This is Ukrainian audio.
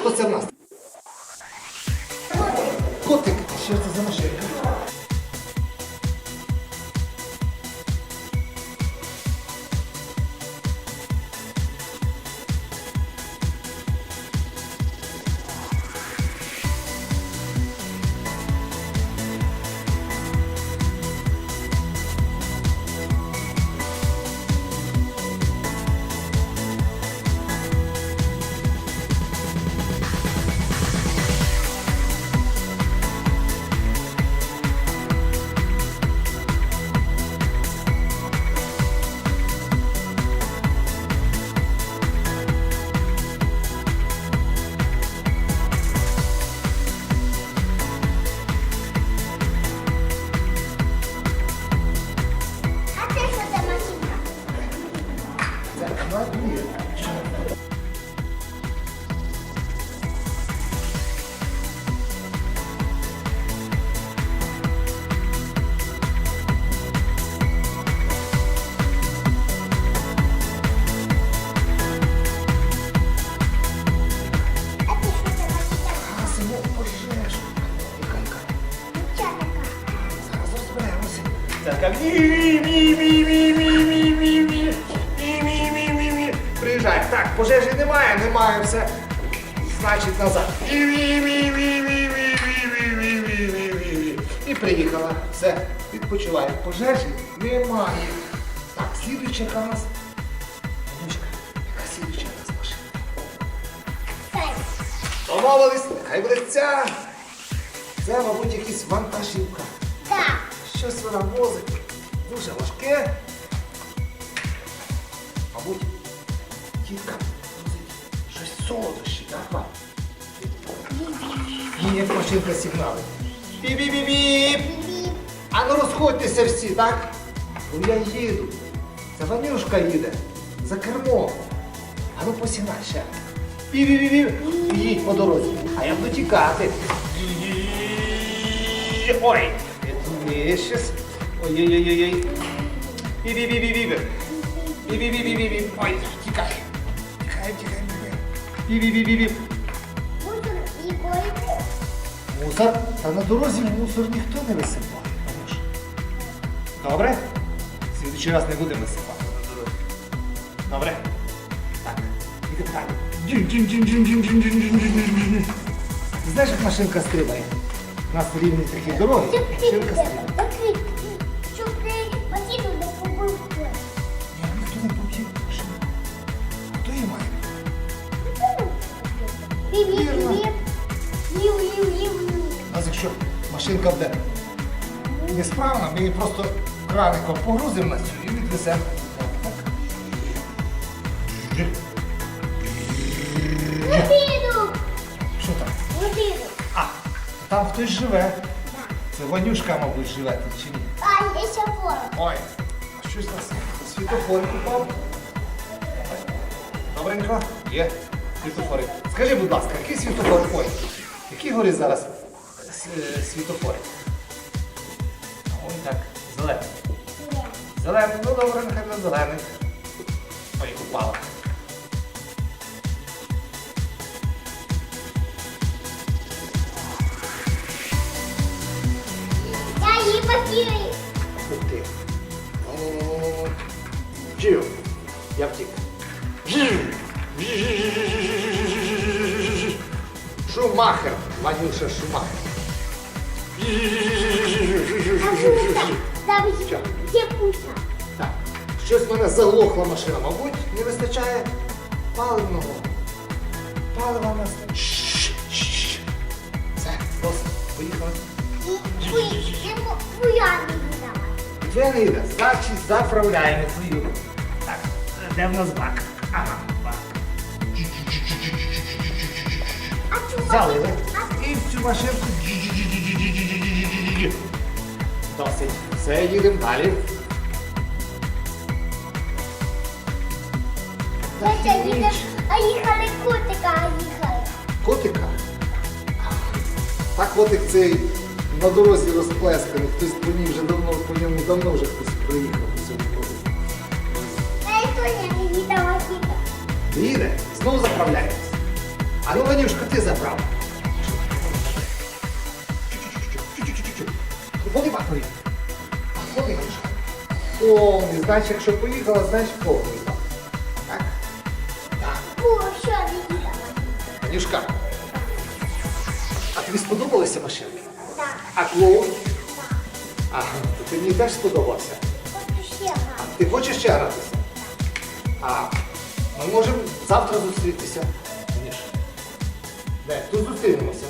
Хто це в нас? Котик. Що це за машинка? Приїжджай. Так, пожежі немає, немає все. Значить назад. І приїхала. Все. Відпочиває. Пожежі немає. Так, слідуюча яка нас. Анюшка, яка слідуюча нас машина? Домовились, нехай буде ця. Це, мабуть, якісь вантажівка. Так. Щось вона возить. Дуже важке. Мабуть, возить щось солодощі, так? Як машинка сигнали. Бі-бі-бі-біп! Біп. А ну розходьтеся всі, так? Ну я їду. Це Ванюшка їде. За кермом. А ну посінай ще. Бі-бі-бі-бі. Їдь по дорозі. А я буду тікати. Ой, це щас. Ой-ой-ой-ой. Бі-бі-бі-бі-бі. Бі-бі-бі-бі-бі. Ой, тікай. Тікай, тікай, тікай. Бі-бі-бі-бі-бі. Мусор і коїти. Мусор? Та на дорозі мусор ніхто не висипав. Добре? Слідчий раз не будемо висипати на дорозі. Добре? Так. Іди так. Ти знаєш, як машинка стрибає? У нас рівні такі дороги. Машинка стрибає. Біп. Лів, лів, лів, якщо машинка буде несправна, ми її просто краником погрузимо на цю і відвеземо. Так. Годину. Що там? Годину. А, там хтось живе. Це Ванюшка, мабуть, живе тут чи ні? А, є ще ворог. Ой, а щось у нас світофор упав. Добренько, є світофори. Скажи, будь ласка, який світофор? Ой, які горі зараз е, світофори? Ой, так, зелений. Зелений, ну добре, нехай буде зелений. Ой, упала. Я її покину. Ух ти. Ну-ну-ну-ну-ну. Я втік. Шумахер. Ванюша Шумахер. Що? є пуша. Так. Щось в мене заглохла машина. Мабуть, не вистачає паливного. Палива нас. Все, досить. Поїхали. І ви, і твоя не. Йде. Значить, заправляємо твою. Так, де в нас бак? Ага, А Залили. І в цю машинку. Досить. Все, їдемо далі. А Бача, їде, а їхали котика, а їхали. Котика. Так котик цей на дорозі розплесканий. Хтось по ній вже давно, по ньому давно вже хтось приїхав по цьому котику. Та й то я не віддала кіта. Їде, знову заправляємось. А ну, Ванюшка, ти забрав. Повний бак, повний. Повний, Ванюшка. Повний, значить, якщо поїхала, значить повний. Так? Так. О, що не. Ванюшка, а тобі сподобалися машинки? Так, А клоун? так. Ага, то ти мені теж сподобався. Хочу ще грати. Ти хочеш ще гратися? А ми можемо завтра зустрітися. Ніж. Де? Тут зустрінемося.